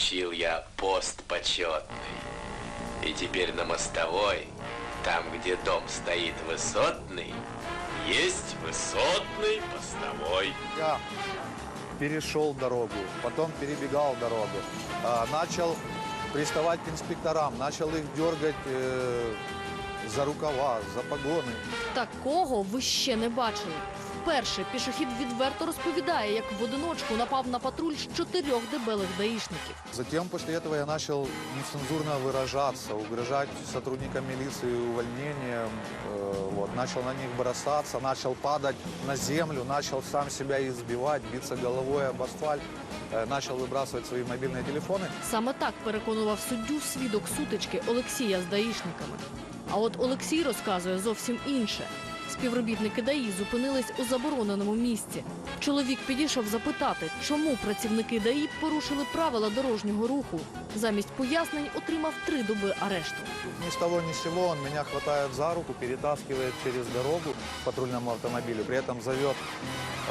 получил я пост почетный. И теперь на мостовой, там, где дом стоит высотный, есть высотный постовой. Я перешел дорогу, потом перебегал дорогу, а, начал приставать к инспекторам, начал их дергать э, за рукава, за погоны. Такого ви ще не бачили. Вперше пішохід відверто розповідає, як в одиночку напав на патруль з чотирьох дебелих даїшників. Затем после этого я начал нецензурно выражаться, угрожать сотрудникам милиции увольнением, э, вот, начал на них бросаться, начал падать на землю, начал сам себя избивать, биться головой об асфальт, э, начал выбрасывать свои мобильные телефоны. Саме так переконував суддю свідок сутички Олексія з даїшниками. А от Олексій розказує зовсім інше. Співробітники ДАІ зупинились у забороненому місці. Чоловік підійшов запитати, чому працівники ДАІ порушили правила дорожнього руху. Замість пояснень отримав три доби арешту. Ни с того ни с сего он меня хватает за руку, перетаскивает через дорогу к патрульному автомобилю, при этом зовет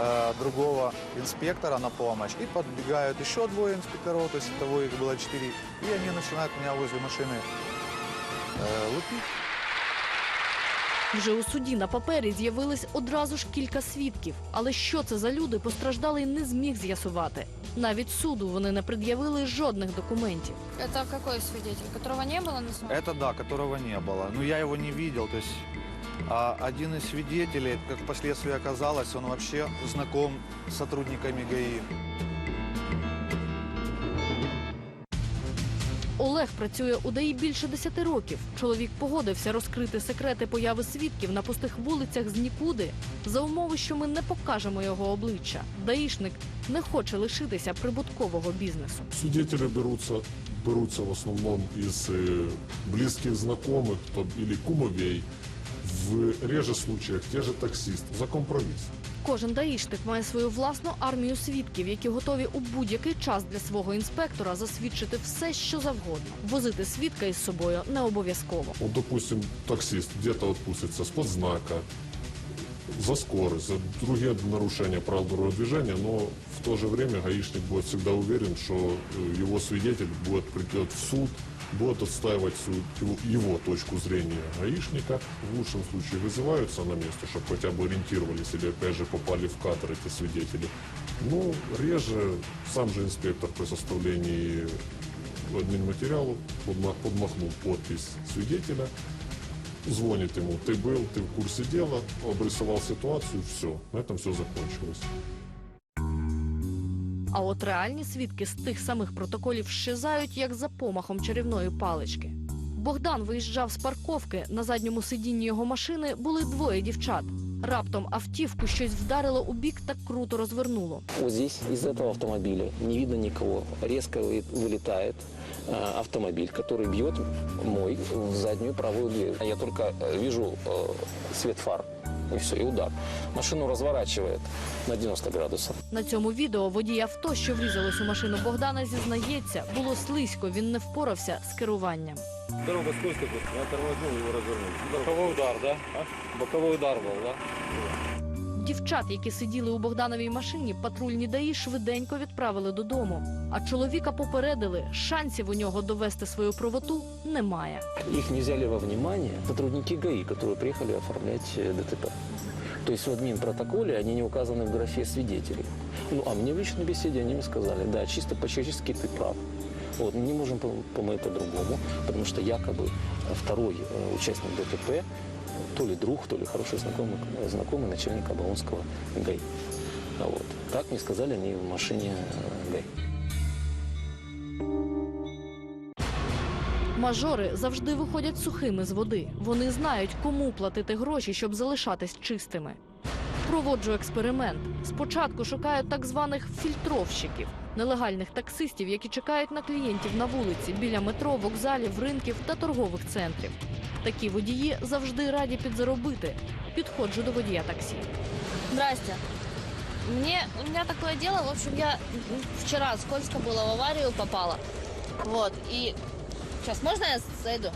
э, другого инспектора на помощь. И подбегают еще двое инспекторов, то есть того их было четыре. И они начинают меня возле машины э, лупить. Вже у суді на папері з'явились одразу ж кілька свідків. Але що це за люди, постраждалий не зміг з'ясувати. Навіть суду вони не пред'явили жодних документів. Это какой свидетель, которого не было на самом Это да, которого не было. Ну, я его не видел. То есть а, один из свидетелей, как впоследствии оказалось, он вообще знаком с сотрудниками ГАИ. Олег працює у ДАІ більше 10 років. Чоловік погодився розкрити секрети появи свідків на пустих вулицях з нікуди за умови, що ми не покажемо його обличчя. Даїшник не хоче лишитися прибуткового бізнесу. Свидетели берутся, берутся в основном из э, близких знакомых то- или кумовей. В реже случаях те же таксисты за компромисс. Кожен даїшник має свою власну армію свідків, які готові у будь-який час для свого інспектора засвідчити все, що завгодно. Возити свідка із собою не обов'язково. Вот, допустим, таксист где-то отпустится с подзнака, за скорость, за другие нарушения правил дорожного движения, но в то же время гаишник будет всегда уверен, что э, его свидетель будет придет в суд, будет отстаивать суд, его, его точку зрения гаишника. В лучшем случае вызываются на место, чтобы хотя бы ориентировались или опять же попали в кадр эти свидетели. Но реже сам же инспектор при составлении админматериалу подма- подмахнул подпись свидетеля, звонит ему, ты был, ты в курсе дела, обрисовал ситуацию, все, на этом все закончилось. А от реальні свідки з тих самих протоколів щезають, як за помахом чарівної палички. Богдан виїжджав з парковки. На задньому сидінні його машини були двоє дівчат. Раптом автівку щось вдарило у бік та круто розвернуло. Вот здесь из этого автомобиля не видно никого. Резко вы- вылетает э, автомобиль, который бьет мой в заднюю правую дверь. А Я только э, вижу э, свет фар. И все, і удар. Машину розворачує на 90 градусів. На цьому відео водій авто, що врізалось у машину Богдана, зізнається, було слизько. Він не впорався з керуванням. Дорога скользкая я тормознув его розвернув. Боковий удар, да? боковий удар был, да? Дівчат, які сиділи у Богдановій машині, патрульні даї швиденько відправили додому. А чоловіка попередили, шансів у нього довести свою правоту немає. Их не взяли во внимание сотрудники ГАИ, которые приехали оформлять э, ДТП. То есть в админпротоколе они не указаны в графе свидетелей. Ну, а мне в личной беседе они мне сказали, да, чисто по-человечески ты прав. Вот, мы не можем пом- помыть по-другому, потому что якобы э, второй э, участник ДТП то ли друг, то ли хороший знакомый, э, знакомый начальника Оболонского ГАИ. А Вот. Так мне сказали они в машине э, ГАИ. Мажори завжди виходять сухими з води. Вони знають, кому платити гроші, щоб залишатись чистими. Проводжу експеримент. Спочатку шукаю так званих фільтровщиків, нелегальних таксистів, які чекають на клієнтів на вулиці, біля метро, вокзалів, ринків та торгових центрів. Такі водії завжди раді підзаробити. Підходжу до водія таксі. Здрасте. Мне, у меня такое дело, в общем, я вчера скользко было, в аварию попала. Вот, и... Сейчас, можно я зайду?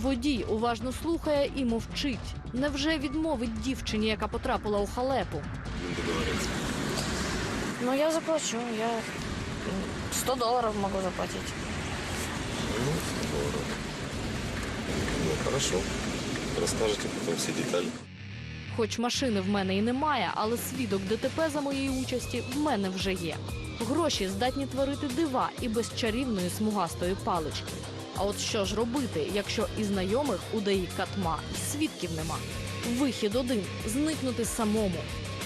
Водій уважно слухає і мовчить. Невже відмовить дівчині, яка потрапила у халепу? Ну, я заплачу, я... м, 100 долларов могу заплатить. Ну, здорово. Ну, хорошо. Розкажете потім всі деталі. Хоч машини в мене і немає, але свідок ДТП за моєї участі в мене вже є. Гроші здатні творити дива і без чарівної смугастої палички. А от що ж робити, якщо і знайомих у ДАІ катма, і свідків нема? Вихід один зникнути самому.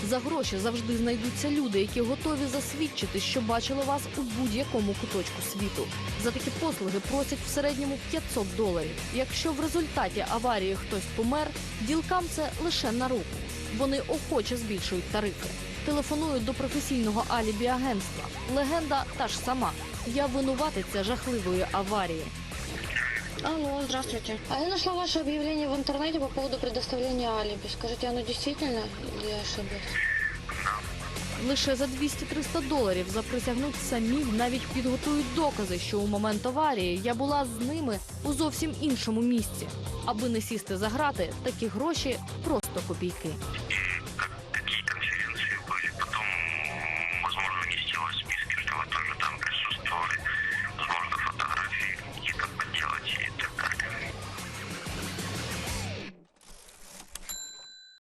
За гроші завжди знайдуться люди, які готові засвідчити, що бачили вас у будь-якому куточку світу. За такі послуги просять в середньому 500 доларів. Якщо в результаті аварії хтось помер, ділкам це лише на руку. Вони охоче збільшують тарифи. Телефонують до професійного алібі агентства. Легенда та ж сама. Я винуватиця жахливої аварії. Алло, здравствуйте. А я нашла ваше объявление в интернете по поводу предоставления алиби. Скажите, оно действительно или я ошиблась? Лише за 200-300 доларів заприсягнуть самі навіть підготують докази, що у момент аварії я була з ними у зовсім іншому місці. Аби не сісти за грати, такі гроші просто копійки.